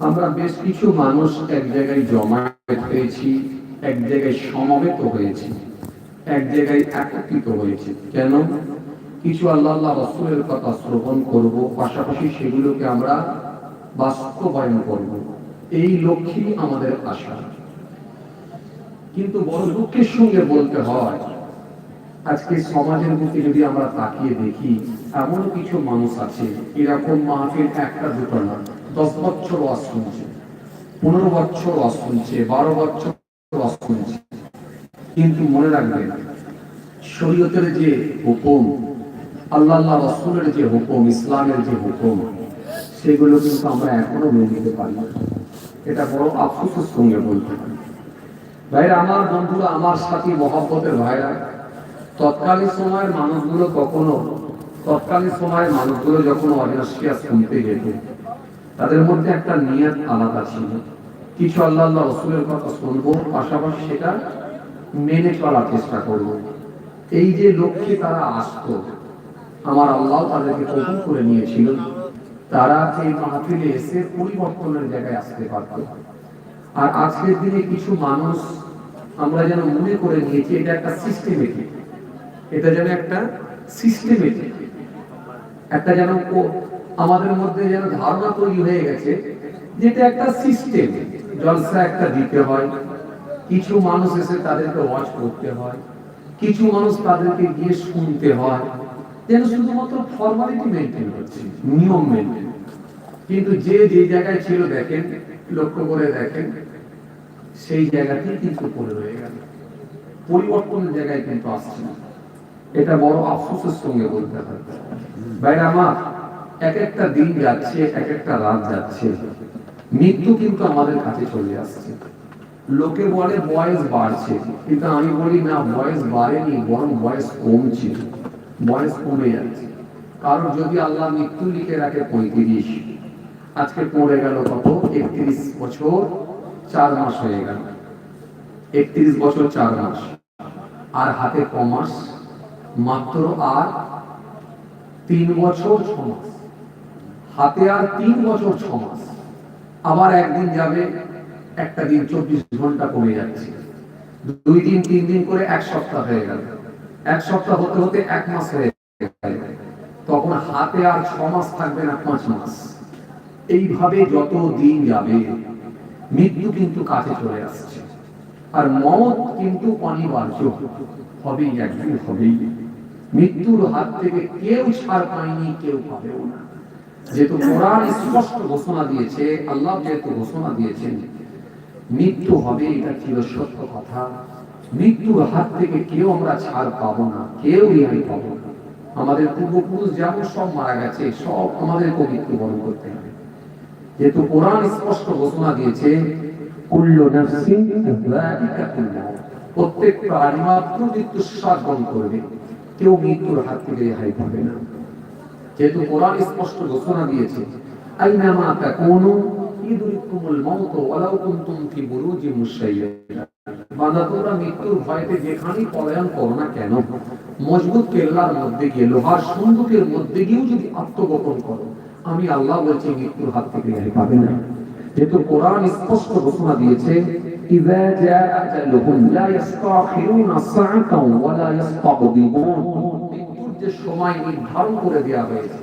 আমরা বেশ কিছু মানুষ এক জায়গায় জমায়েত হয়েছি, এক জায়গায় সমবেত হয়েছি, এক জায়গায় একত্রিত হয়েছে। কেন? কিছু আল্লাহ আল্লাহ রসুলের কথা শ্রবণ করব, পাশাপাশি সেগুলোকে আমরা বাস্তবায়ন করব। এই লক্ষ্যেই আমাদের আশা কিন্তু বড় দুঃখের সঙ্গে বলতে হয়, আজকে সমাজের প্রতি যদি আমরা তাকিয়ে দেখি, এমন কিছু মানুষ আছে, এরকম মাহফিল একটা দুটো না, দশ বছর ওয়াজ শুনছে, পনেরো বছর ওয়াজ শুনছে, বারো বছর ওয়াজ শুনছে কিন্তু মনে রাখবেন, শরীয়তের যে হুকুম, আল্লাহ আল্লাহ রসুলের যে হুকুম, ইসলামের যে হুকুম, সেগুলো কিন্তু আমরা এখনও মেনে নিতে পারি না। এটা বড় আফসোসের সঙ্গে বলতে পারি। ভাইরা, আমার বন্ধুরা, আমার সাথী, মহব্বতের ভাইরা, তৎকালীন সময়ের মানুষগুলো কখনো, তৎকালীন সময়ের মানুষগুলো যখন অনাসিয়া শুনতে যেত, তাদের মধ্যে একটা নিয়ত আলাদা ছিল। কিছু আল্লাহ আল্লাহ রসুলের কথা শুনব, পাশাপাশি সেটা মেনে চলার চেষ্টা করব। এই যে লক্ষ্যে তারা আসতো, আমার আল্লাহ তাদেরকে কবুল করে নিয়েছিল। তারা এই মাহফিলে এসে পরিবর্তনের জায়গায় আসতে পারত। আর আজকের দিনে কিছু মানুষ আমরা যেন মনে করে নিয়েছি, এটা একটা সিস্টেমেটিক এটা যেন একটা সিস্টেমেটিক একটা যেন আমাদের মধ্যে যেন ধারণা তৈরি হয়ে গেছে যেটা একটা সিস্টেম জলসা একটা দিতে হয়, কিছু মানুষ এসে তাদেরকে ওয়াচ করতে হয়, কিছু মানুষ তাদেরকে গিয়ে শুনতে হয়। যেন শুধুমাত্র ফর্মালিটি মেনটেন হচ্ছে নিয়ম মেনটেন কিন্তু যে যে জায়গায় ছিল দেখেন, লক্ষ্য করে দেখেন, সেই কিন্তু পড়ে রয়ে গেল। পরিবর্তনের জায়গায় কিন্তু আসছে না। এটা বড় আফসোসের সঙ্গে বলতে বাইরে আমার এক একটা দিন যাচ্ছে, এক একটা রাত যাচ্ছে। মৃত্যু কিন্তু আমাদের কাছে চলে আসছে। লোকে বলে বয়স বাড়ছে, কিন্তু আমি বলি না, বয়স বাড়েনি, বরং বয়স কমছে। বয়স কমে যাচ্ছে। কারণ যদি আল্লাহ মৃত্যু লিখে রাখে পঁয়ত্রিশ, আজকে পড়ে গেল কত? একত্রিশ বছর চার মাস হয়ে গেল। একত্রিশ বছর চার মাস। আর হাতে কমাস মাত্র আর তিন বছর ছ মাস। হাতে আর তিন বছর ছ মাস। আবার একদিন যাবে, একটা দিন চব্বিশ ঘণ্টা কমে যাচ্ছে। দুই দিন, তিন দিন করে এক সপ্তাহ হয়ে গেল। এক সপ্তাহ হতে হতে এক মাস হয়ে তখন হাতে আর ছ মাস থাকবে না, পাঁচ মাস। এইভাবে যত দিন যাবে, মৃত্যু কিন্তু কাছে চলে আসছে। আর মত কিন্তু অনিবার্য। হবেই একদিন হবেই। মৃত্যুর হাত থেকে কেউ ছাড় পায়নি, কেউ পাবেও না। যেহেতু কোরআন স্পষ্ট ঘোষণা দিয়েছে, আল্লাহ যেহেতু ঘোষণা দিয়েছেন, মৃত্যু হবে, এটা ছিল সত্য কথা। মৃত্যুর হাত থেকে কেউ আমরা ছাড় পাবো না কেউ রেহাই পাবো না। আমাদের পূর্বপুরুষ যেমন সব মারা গেছে, সব আমাদেরকে মৃত্যুবরণ করতে হবে। যেহেতু কোরআন স্পষ্ট ঘোষণা দিয়েছে প্রত্যেক প্রাণী মাত্র করবে, কেউ মৃত্যুর হাত থেকে রেহাই পাবে না। যেহেতু কোরআন স্পষ্ট ঘোষণা দিয়েছে, আইনামা তাকুনু ইদরিকুমুল মাউত ওয়ালাউ কুনতুম ফি মুশাইয়্যাদা বান্দা মৃত্যুর ভয়তে যেখানেই পলায়ন করো না কেন, মজবুত কেল্লার মধ্যে গিয়ে লোহার সন্দুকের মধ্যে গিয়েও যদি আত্মগোপন করো, আমি আল্লাহ বলছি মৃত্যুর হাত থেকে রেহাই পাবে না। যেহেতু কোরআন স্পষ্ট ঘোষণা দিয়েছে যে সময় নির্ধারণ করে দেওয়া হয়েছে,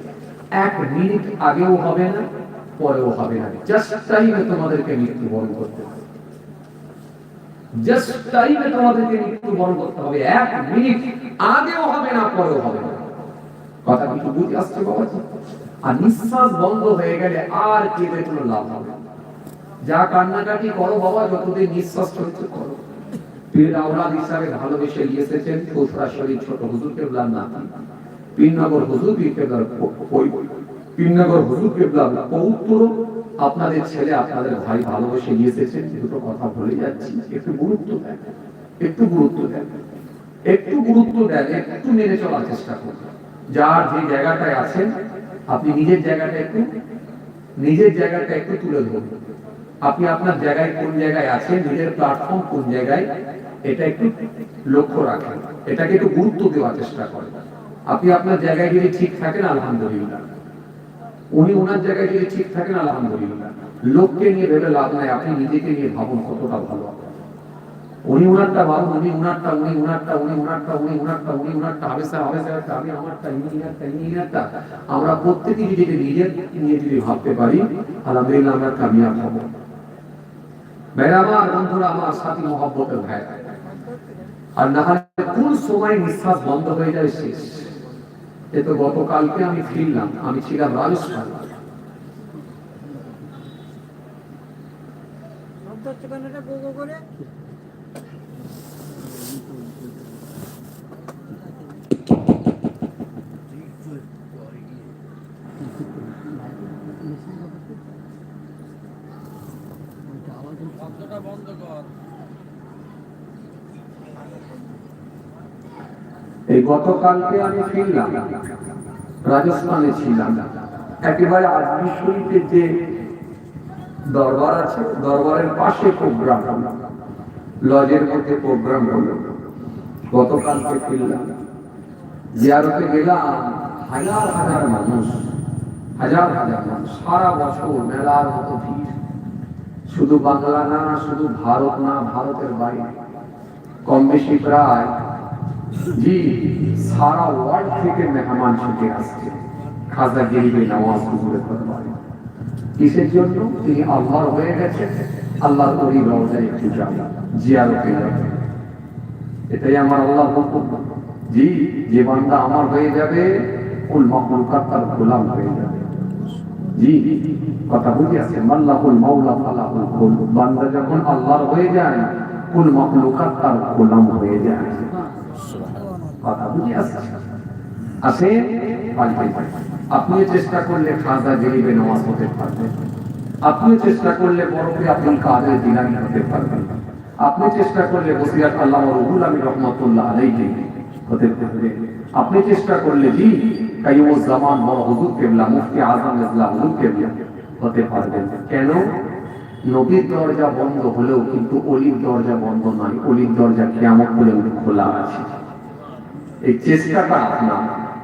এক মিনিট আগেও হবে না, পরেও হবে না। জাস্ট টাইমে তোমাদেরকে করতে হবে জাস্ট টাইমে তোমাদেরকে মৃত্যুবরণ করতে হবে। এক মিনিট আগেও হবে না, পরেও হবে না। কথা কিছু বুঝে আসছে বাবাজি। আর নিঃশ্বাস বন্ধ হয়ে গেলে আর কেঁদে কোনো লাভ হবে? যা কান্নাকাটি করো বাবা, যতদিন নিঃশ্বাস চলছে করো। পীর আওলাদ হিসাবে ভালোবেসে এসেছেন ফুসরা শরীর ছোট হুজুর কেবলার নাতি। পীরনগর হুজুর পীর কেবলার পীরনগর হুজুর কেবলার পৌত্র আপনাদের ছেলে আপনাদের ভাই ভালোবেসে নিয়ে দুটো কথা বলে যাচ্ছি। একটু গুরুত্ব দেন, একটু গুরুত্ব দেন। একটু গুরুত্ব দেন, একটু মেনে চলার চেষ্টা করুন। যার যে জায়গাটায় আছেন, আপনি নিজের জায়গাটা একটু, নিজের জায়গাটা একটু তুলে ধরুন। আপনি আপনার জায়গায় কোন জায়গায় আছেন, নিজের প্ল্যাটফর্ম কোন জায়গায়, এটা একটু লক্ষ্য রাখেন। এটাকে একটু গুরুত্ব দেওয়ার চেষ্টা করেন। আপনি আপনার জায়গায় যদি ঠিক থাকেন, আলহামদুলিল্লাহ। উনি ওনার জায়গায় যদি ঠিক থাকেন, আলহামদুলিল্লাহ। লোককে নিয়ে ভেবে লাভ নাই, আপনি নিজেকে নিয়ে ভাবুন কতটা ভালো। উনি উনারটা ভাবুন উনি উনারটা উনি উনারটা উনি উনারটা উনি উনারটা উনি উনারটা হবে স্যার হবে স্যার আমি আমারটা, ইঞ্জিনিয়ারটা ইঞ্জিনিয়ারটা। আমরা প্রত্যেকেই যদি নিজের নিয়ে যদি ভাবতে পারি, আলহামদুলিল্লাহ আমরা কামিয়াব হব। ভাইরা আমার, বন্ধুরা আমার, সাথী মহব্বতের ভাই আর না হলে কোন সময় নিঃশ্বাস বন্ধ হয়ে যায় শেষ। এ তো গতকালকে আমি ফিরলাম আমি ছিলাম রাজস্থান। গো করে। এই গতকালকে আমি ফিরলাম, রাজস্থানে ছিলাম। একেবারে আজমি শরীফের যে দরবার আছে, দরবারের পাশে প্রোগ্রাম, লজের মধ্যে প্রোগ্রাম হলো। গতকালকে ফিরলাম। জিয়ারতে গেলাম, হাজার হাজার মানুষ, হাজার হাজার মানুষ। সারা বছর মেলার মতো শুধু বাংলা না, শুধু ভারত না, ভারতের বাইরে। কম বেশি প্রায় জি, সারা ওয়ার্ল্ড থেকে মেহমান ছুটে আসছে। খাজা গিরিবে নওয়াজ হুজুরের দরবারে কিসের জন্য? তিনি আল্লাহর হয়ে গেছেন। আল্লাহর ওই রওজায় একটু যাবে জিয়ারতে এটাই আমার আল্লাহ বক্তব্য জি, যে বান্দা আমার হয়ে যাবে, কুল মখলুকাত তার গোলাম হয়ে যাবে। জি, কথা বুঝে আছে মাল্লাহুল মাওলা ফালাহুল কুল। বান্দা যখন আল্লাহর হয়ে যায়, কুল মখলুকাত তার গোলাম হয়ে যায়। কথা বুঝে আপনিও চেষ্টা করলে খাজা নামাজ হতে আপনিও চেষ্টা করলে বরফে হতে পারবেন। আপনি চেষ্টা করলে বসিরাত আল্লাহ রহুল আমি রহমতুল্লাহ হতে আপনি চেষ্টা করলে জি জামান বড় হুজুর কেবলা, মুফতি আজম ইসলাম হুজুর কেবলা হতে পারবেন। কেন? নবীর দরজা বন্ধ হলেও কিন্তু অলির দরজা বন্ধ নয়। অলির দরজা কিয়ামত পর্যন্ত খোলা আছে। এই চেষ্টাটা আপনার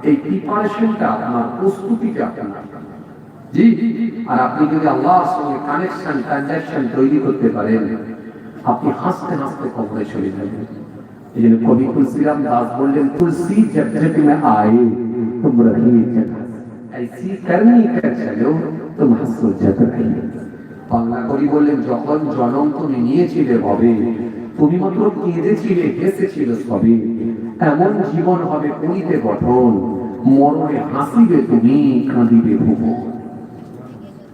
এই প্রিপারেশনটা আপনার প্রস্তুতিটা আপনার জি আর আপনি যদি আল্লাহর সঙ্গে কানেকশন ট্রানজাকশন তৈরি করতে পারেন আপনি হাসতে হাসতে কবরে চলে যাবেন এই জন্য কবি তুলসিরাম দাস বললেন তুলসী जब जग में आए तुम रही जग ऐसी करनी कर चलो तुम हंसो जग रही বাংলা কবি বললেন যখন জনম তুমি নিয়েছিলে ভবে তুমি মাত্র কেঁদেছিলে হেসেছিল সবে। এমন জীবন হবে করিতে গঠন মরণে হাসিবে তুমি, কাঁদিবে ভুবন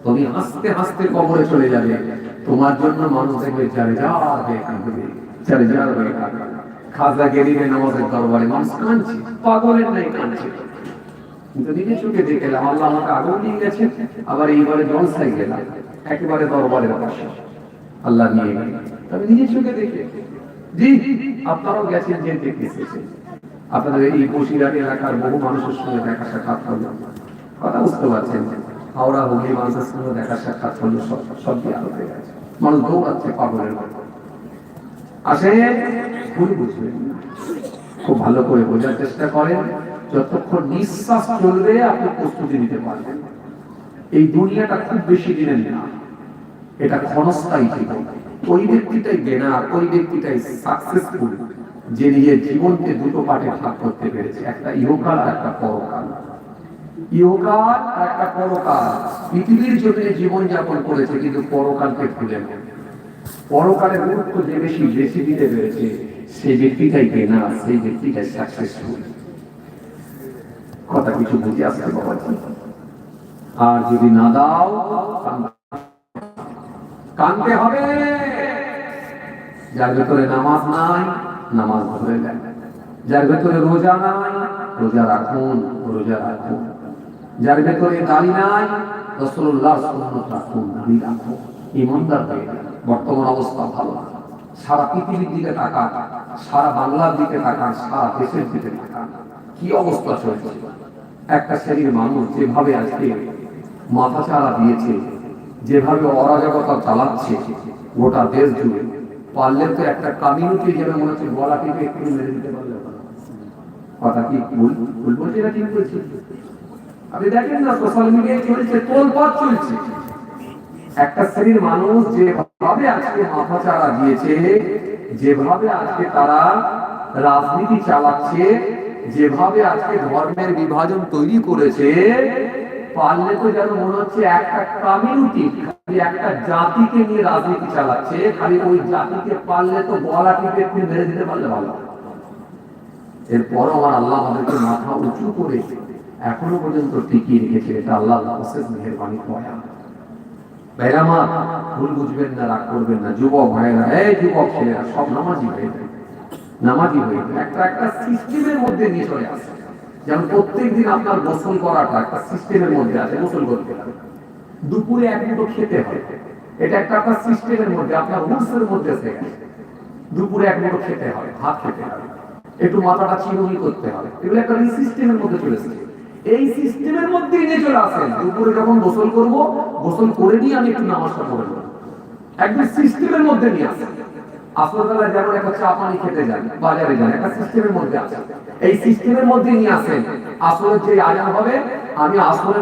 তুমি হাসতে হাসতে কবরে চলে যাবে। তোমার জন্য মানুষ দেখবে চারে যার হয়ে কাঁদবে। চারে যার হয়ে খাজা গেরিবে নামাজের দরবারে। মানুষ কাঁদছে, পাগলের নাই কাঁদছে। নিজের চোখে আল্লাহ আমাকে আগেও নিয়ে গেছে আবার এইবারে জলসাই গেলাম। একেবারে দরবারের পাশে। আল্লাহ নিয়ে গেল নিজের চোখে দেখে। জি, আপনারাও গেছেন যে আপনাদের এই এলাকার বহু মানুষের সঙ্গে দেখা সাক্ষাৎ করলাম কথা বুঝতে পারছেন, হাওড়া হুগলি মানুষের সঙ্গে দেখা সাক্ষাৎ করল সব গেছে। মানুষ দৌড়াচ্ছে পাগলের মতো। আসে ভুল বুঝবেন। খুব ভালো করে বোঝার চেষ্টা করেন, যতক্ষণ নিঃশ্বাস চলবে আপনি প্রস্তুতি নিতে পারবেন। এই দুনিয়াটা খুব বেশি দিনের না, এটা ক্ষণস্থায়ী জীবন। ওই ব্যক্তিটাই গেনার ওই ব্যক্তিটাই সাকসেসফুল যে নিজের জীবনকে দুটো পার্টে ভাগ করতে পেরেছে, একটা ইহকাল আর একটা পরকাল। ইহকাল আর একটা পরকাল, পৃথিবীর জন্য জীবন যাপন করেছে, কিন্তু পরকালকে ভুলে গুরুত্ব যে বেশি বেশি দিতে পেরেছে সেই ব্যক্তিটাই কেনা সেই ব্যক্তিটাই সাকসেসফুল কথা কিছু বুঝে আসতে বাবাজি আর যদি না দাও কানতে হবে। যার ভেতরে নামাজ নাই, নামাজ ধরে যার ভেতরে রোজা নাই, রোজা রাখুন রোজা রাখুন। যার ভেতরে নাই রসুল্লাহ সুন্নত রাখুন রাখুন। ইমানদার বর্তমান অবস্থা ভালো সারা পৃথিবীর দিকে তাকান, সারা বাংলার দিকে তাকান, সারা দেশের দিকে তাকান। কি অবস্থা চলছে? একটা শ্রেণির মানুষ যেভাবে আজকে মাথা চারা দিয়েছে যেভাবে অরাজকতা চালাচ্ছে গোটা দেশ জুড়ে, পারলে তো একটা কমিউনিটি যেটা মনে হচ্ছে গলা টিপে একটু মেরে দিতে পারলে কথা কি ভুল? ভুল বলছি না, ঠিক বলছি। আপনি দেখেন না সোশ্যাল মিডিয়ায় চলছে তোলপাত চলছে। একটা শ্রেণির মানুষ যেভাবে আজকে মাথা চাড়া দিয়েছে, যেভাবে আজকে তারা রাজনীতি চালাচ্ছে, যেভাবে আজকে ধর্মের বিভাজন তৈরি করেছে পারলে তো যেন মনে হচ্ছে একটা কমিউনিটি একটা জাতিকে নিয়ে রাজনীতি চালাচ্ছে, খালি ওই জাতিকে পারলে তো গলা টিপে একটু মেরে দিতে পারলে ভালো। এরপরও আমার আল্লাহ আমাদেরকে মাথা উঁচু করে এখনও পর্যন্ত টিকিয়ে রেখেছে, এটা আল্লাহ মেহরবানি কয়া ভাইরা ভুল বুঝবেন না, রাগ করবেন না, যুবক ভাইরা এই যুবক ছেলেরা, সব নামাজি হয়ে যায়। নামাজি হয়ে একটা একটা সিস্টেমের মধ্যে নিয়ে চলে আসে। প্রত্যেক দিন আপনার গোসল করাটা একটা সিস্টেমের মধ্যে আছে, গোসল করতে দুপুরে এক মুঠো খেতে হয়। এটা একটা আপনার সিস্টেমের মধ্যে, আপনার রুলসের মধ্যে দুপুরে এক মুঠো খেতে ভাত খেতে একটু মাথাটা করতে হবে এগুলো একটা সিস্টেমের মধ্যে এই সিস্টেমের মধ্যে নিয়ে চলে আসেন। দুপুরে যখন গোসল করব, গোসল করে নিয়ে আমি একটু নামাজটা পড়ে একদম সিস্টেমের মধ্যে নিয়ে আসেন। আসলবেলায় যেমন একটা খেতে যান, বাজারে যান, একটা সিস্টেমের মধ্যে আছে। এই সিস্টেমের মধ্যে নিয়ে আসেন। আসলে যে আজান হবে, আমি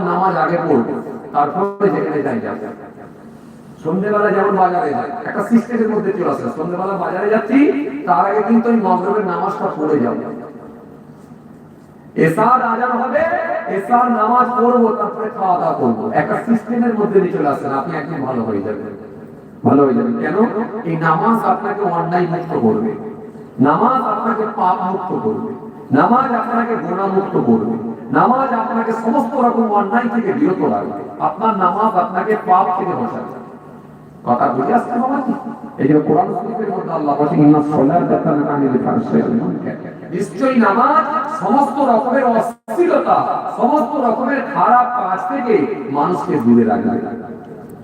নামাজ আগে তারপরে যেখানে যাই যাব। সন্ধ্যেবেলা যেমন বাজারে একটা সিস্টেমের মধ্যে চলে আসে সন্ধ্যেবেলা বাজারে যাচ্ছি, তার আগে কিন্তু ওই মগরবের নামাজটা পড়ে যাব। এসার আজান হবে, এসার নামাজ পড়ব, তারপরে খাওয়া দাওয়া করব। একটা সিস্টেমের মধ্যে চলে আসেন, আপনি একদম ভালো হয়ে যাবেন। ভালো হয়ে যাবেন কেন? এই নামাজ আপনাকে অন্যায় মুক্ত করবে। নামাজ আপনাকে পাপ মুক্ত করবে। নামাজ আপনাকে গোনা মুক্ত করবে। নামাজ আপনাকে সমস্ত রকম অন্যায় থেকে বিরত রাখবে। আপনার নামাজ আপনাকে পাপ থেকে বাঁচাবে। কথা বুঝে আসছে বাবা এই যে কোরআন শরীফের মধ্যে আল্লাহ ইন্না নিশ্চয়ই নামাজ সমস্ত রকমের অশ্লীলতা সমস্ত রকমের খারাপ কাজ থেকে মানুষকে দূরে রাখবে।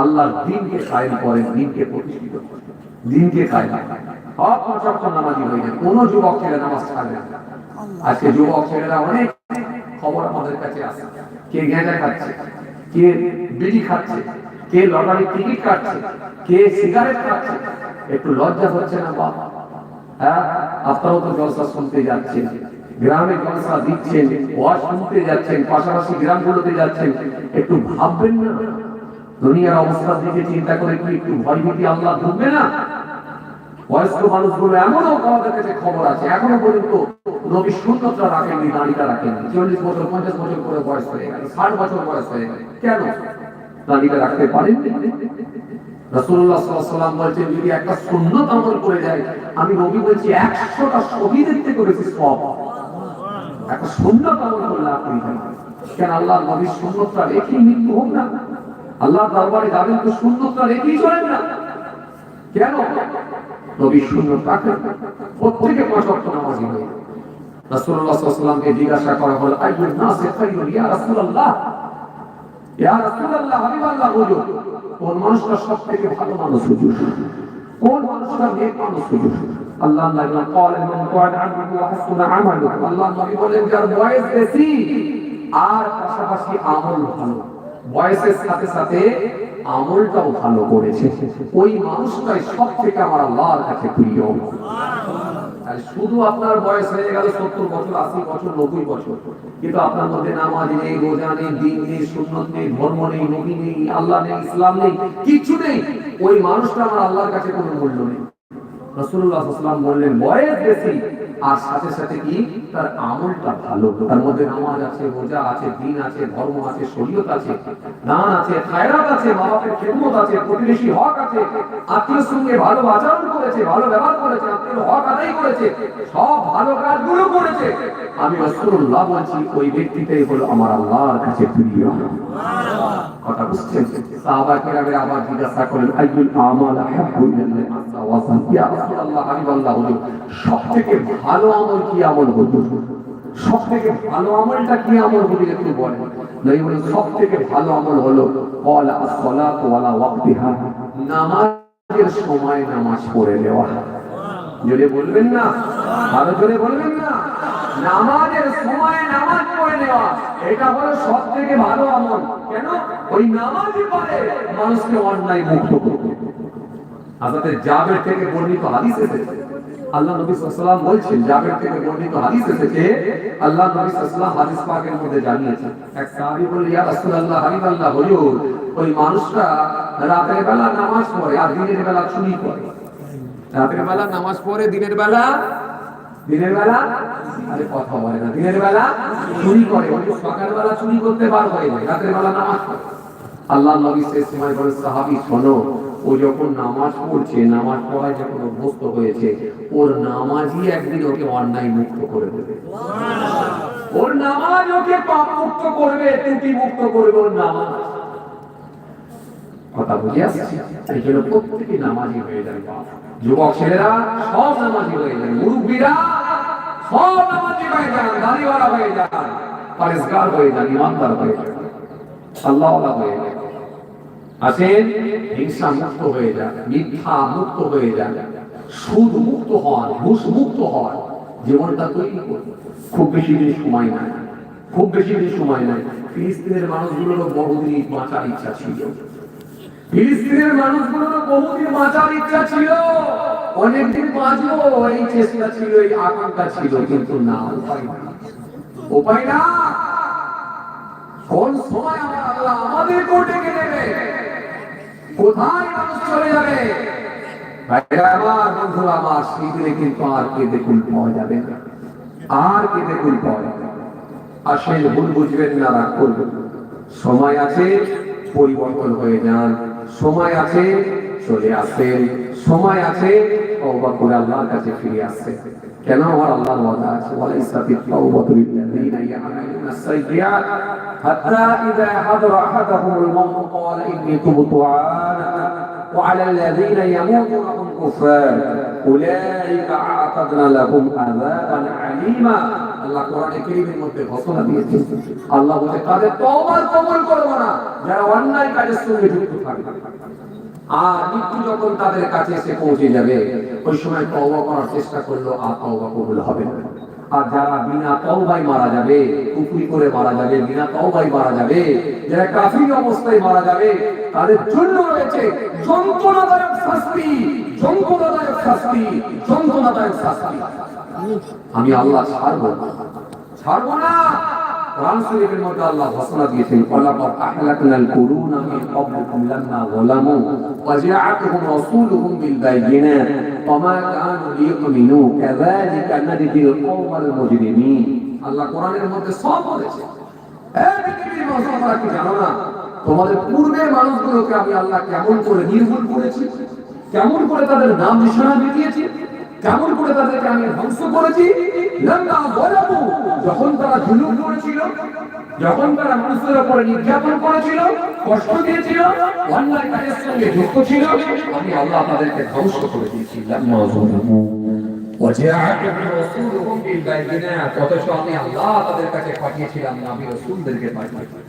আল্লাহর দিনকে কায়েম করেন দিনকে প্রতিষ্ঠিত করেন। দিনকে কায়েম হক পঁচাত্ত নামাজি হয়ে কোনো যুবক ছেলে নামাজ ছাড়বে না। আজকে যুবক ছেলেরা অনেক খবর আমাদের কাছে আসে কে গেঁজা খাচ্ছে কে বিড়ি খাচ্ছে কে লটারি টিকিট কাটছে কে সিগারেট খাচ্ছে। একটু লজ্জা হচ্ছে না বাবা হ্যাঁ? আপনারাও তো জলসা শুনতে যাচ্ছেন। গ্রামে জলসা দিচ্ছেন ওয়াজ শুনতে যাচ্ছেন পাশাপাশি গ্রামগুলোতে যাচ্ছেন। একটু ভাববেন না। দুনিয়ার অবস্থার দিকে চিন্তা করে কি একটু ভয় ভীতি আল্লাহ ধরবে না? বয়স্ক মানুষগুলো এমনও আমাদের কাছে খবর আছে, এখনও পর্যন্ত নবী শূন্যতা রাখেননি, দাঁড়িটা রাখেননি। চল্লিশ বছর, পঞ্চাশ বছর করে বয়স হয়ে গেল, ষাট বছর বয়স হয়ে গেল। কেন? দাঁড়িটা রাখতে পারেন বলছেন, যদি একটা আমল করে যায়, আমি নবী বলছি, একশোটা শহীদের থেকে করেছি সব। একটা সুন্নত আমল করলে আপনি কেন আল্লাহ নবীর সুন্নতটা রেখেই মৃত্যু হোক না? আল্লাহ দরবারে যাবেন তো সুন্নতটা রেখেই চলেন না কেন নবী শূন্য রাখেন প্রত্যেকে পাঁচ ওয়াক্ত নামাজি হয়ে রাসূলুল্লাহ সাল্লাল্লাহু আলাইহি ওয়াসাল্লামকে জিজ্ঞাসা করা হলো আইয়ুন নাসি খায়রুন ইয়া রাসূলুল্লাহ ইয়া রাসূলুল্লাহ হাবিবাল্লাহ হুজুর কোন মানুষটা সবথেকে ভালো মানুষ হুজুর কোন মানুষটা নেক মানুষ হুজুর আল্লাহ আল্লাহ قال من قعد عبده وحسن عمله আল্লাহ নবী বলেন যার বয়স বেশি আর পাশাপাশি আমল ভালো বয়সের সাথে সাথে আমলটাও ভালো করেছে। ওই মানুষটাই সব থেকে আমার আল্লাহর কাছে প্রিয়। শুধু আপনার বয়স হয়ে গেল সত্তর বছর, আশি বছর, নব্বই বছর। কিন্তু আপনার মধ্যে নামাজ নেই, রোজা নেই, দিন নেই, সুন্নত নেই, ধর্ম নেই, নবী নেই, আল্লাহ নেই, ইসলাম নেই, কিচ্ছু নেই। ওই মানুষটা আমার আল্লাহর কাছে কোনো মূল্য নেই। রসুল্লাহ বললেন, বয়স বেশি আর সাথে সাথে কি তার আমলটা ভালো। তার মধ্যে নামাজ আছে, রোজা আছে, দিন আছে, ধর্ম আছে, শরীয়ত আছে, দান আছে, খায়রাত আছে মা বাপের খেদমত আছে, প্রতিবেশী হক আছে, আত্মীয় সঙ্গে ভালো আচরণ করেছে, ভালো ব্যবহার করেছে, আত্মীয় হক আদায় করেছে, সব ভালো কাজগুলো করেছে। আমি রাসূলুল্লাহ বলছি, ওই ব্যক্তিটাই হলো আমার আল্লাহর কাছে প্রিয়। কথা বুঝছেন? সাহাবা কেরামের আবার জিজ্ঞাসা করেন আইয়ুল আমাল আহাব্বু ইলাল্লাহি ওয়া ইয়া রাসূলুল্লাহ হাবিবাল্লাহ হুজুর সবথেকে ভালো আমল কি আমল হুজুর সবথেকে ভালো আমলটা কি আমল হুজুর একটু বলেন। নবী বলেন, সবথেকে ভালো আমল হলো ওয়াক্তিহা, নামাজের সময় নামাজ পড়ে নেওয়া। জোরে বলবেন না? জোরে বলবেন না? নামাজের সময় নামাজ পড়ে নেওয়া, এটা হলো সব থেকে ভালো আমল। কেন? ওই নামাজই মানুষকে অন্যায় মুক্ত করতে হাজরতে জাবের থেকে বর্ণিত হাদিস এসেছে। আল্লাহ নবী সাল্লাল্লাহু বলছেন, জাবের থেকে বর্ণিত হাদিস এসেছে আল্লাহ নবী সাল্লাল্লাহু হাদিস পাকের মধ্যে জানিয়েছেন। এক সাহাবী বলল ইয়া রাসূলুল্লাহ, হাবিবাল্লাহ, হুজুর, ওই মানুষটা রাতের বেলা নামাজ পড়ে আর দিনের বেলা চুরি করে। রাতের বেলা নামাজ পড়ে, দিনের বেলা? দিনের বেলা? আরে কথা বলে না, দিনের বেলা চুরি করে। ওই সকাল বেলা চুরি করতে হয়ে যায় রাতের বেলা নামাজ পড়ে। আল্লাহ নবী শেষ সময় করে সাহাবী, শোনো ও যখন নামাজ পড়ছে নামাজ পড়ায় যখন অভ্যস্ত হয়েছে ওর নামাজই একদিন ওকে অন্যায় মুক্ত করে দেবে। ওর নামাজ ওকে পাপ মুক্ত করবে ত্রুটি মুক্ত করবে ওর নামাজ। কথা বুঝে আসছে? এই জন্য প্রত্যেকে নামাজি হয়ে যাবে যুবক ছেলেরা সব নামাজি হয়ে যাবে মুরব্বীরা সব নামাজি হয়ে যান দাড়িওয়ালা হয়ে যান পরিষ্কার হয়ে যান ইমানদার হয়ে যান আল্লাহওয়ালা হয়ে যান আসেন হিংসা মুক্ত হয়ে যান, মিথ্যা মুক্ত হয়ে যান, সুদ মুক্ত হন, ঘুষ মুক্ত হন, জীবনটা তৈরি করুন। খুব বেশি দিন সময় নাই, খুব বেশি দিন সময় নাই। ফিলিস্তিনের মানুষগুলোরও বহুদিন বাঁচার ইচ্ছা ছিল। ফিলিস্তিনের মানুষগুলোরও বহুদিন বাঁচার ইচ্ছা ছিল। অনেকদিন বাঁচবো, এই চেষ্টা ছিল, এই আকাঙ্ক্ষা ছিল, কিন্তু না, উপায় না উপায় না। কোন সময় আমার আল্লাহ আমাদের ডেকে নেবে? কোথায় মানুষ চলে যাবে? আমার বন্ধুরা আমার সেই কিন্তু আর কেঁদে কুল পাওয়া যাবে আর কেঁদে কুল পাওয়া যাবে আসেন, ভুল বুঝবেন না, রাগ করবেন সময় আছে, পরিবর্তন হয়ে যান। সময় আছে, চলে আসেন। সময় আছে, তওবা করে আল্লাহর কাছে ফিরে আসেন। কেন আমার আল্লাহর ওয়াদা আছে? ওয়ালা ইসতাফিত তাওবাতুল লাযীনা ইয়ামালুনা সাইয়্যাত হাত্তা ইযা হাদারা আহাদাহুমুল মাউত ক্বালা ইন্নী তুবতু আনা ওয়া আলাল লাযীনা ইয়ামুতুনা হুম কুফার উলাইকা আ'তাদনা লাহুম আযাবান আলীমা। আল্লাহ কোরআনে কারীমের মধ্যে ঘোষণা দিয়েছেন আল্লাহ বলে, তাদের তওবা কবুল করব না। যারা অন্যায় কাজের সঙ্গে যুক্ত থাকবে। আর মৃত্যু যখন তাদের কাছে এসে পৌঁছে যাবে, ওই সময় তওবা করার চেষ্টা করল আর তওবা কবুল হবে আর যারা বিনা তওবায় মারা যাবে, কুফরি করে মারা যাবে, বিনা তওবায় মারা যাবে, যারা কাফির অবস্থায় মারা যাবে, তাদের জন্য রয়েছে যন্ত্রণাদায়ক শাস্তি যন্ত্রণাদায়ক শাস্তি যন্ত্রণাদায়ক শাস্তি। আমি আল্লাহ ছাড়বো না। ছাড়বো না। কোরআন শরীফের মধ্যে আল্লাহ ঘোষণা দিয়েছেন ওয়ালাকাদ আহলাকনাল কুরুনা মিন ক্বাবলিকুম লাম্মা যালামু ওয়া রাসূলুহুম বিল ওয়া কানু লিয়ুমিনু কাযালিকা কওমাল মুজরিমিন. আল্লাহ কোরআনের মধ্যে সব বলেছে। এই পৃথিবীর কি জানো না? তোমাদের পূর্বের মানুষগুলোকে আমি আল্লাহ কেমন করে নির্মূল করেছি? কেমন করে তাদের নাম নিশানা দিয়েছি কেমন করে তাদেরকে আমি ধ্বংস করেছি? যখন তারা জুলুম করেছিল যখন তারা মানুষের উপরে নির্যাতন করেছিল কষ্ট দিয়েছিল অন্যায় সঙ্গে যুক্ত ছিল আমি আল্লাহ তাদেরকে ধ্বংস করে দিয়েছি। আমি আল্লাহ তাদের কাছে পাঠিয়েছিলাম নামি রসুলদেরকে পাঠিয়েছিলাম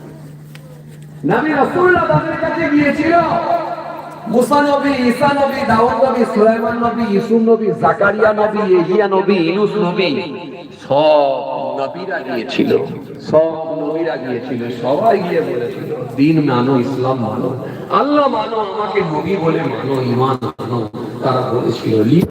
নামি রসুল্লাহ তাদের কাছে গিয়েছিল মুসা নবী, ঈসা নবী, দাউদ নবী, সুলাইমান নবী নবী, জাকারিয়া নবী এহিয়া নবী নবী, সব নবীরা গিয়েছিল, সব নবীরা গিয়েছিল, সবাই গিয়ে বলেছিল, দিন মানো, ইসলাম মানো, আল্লাহ মানো, আমাকে নবী বলে মানো ইমান মানো তারা বলেছিল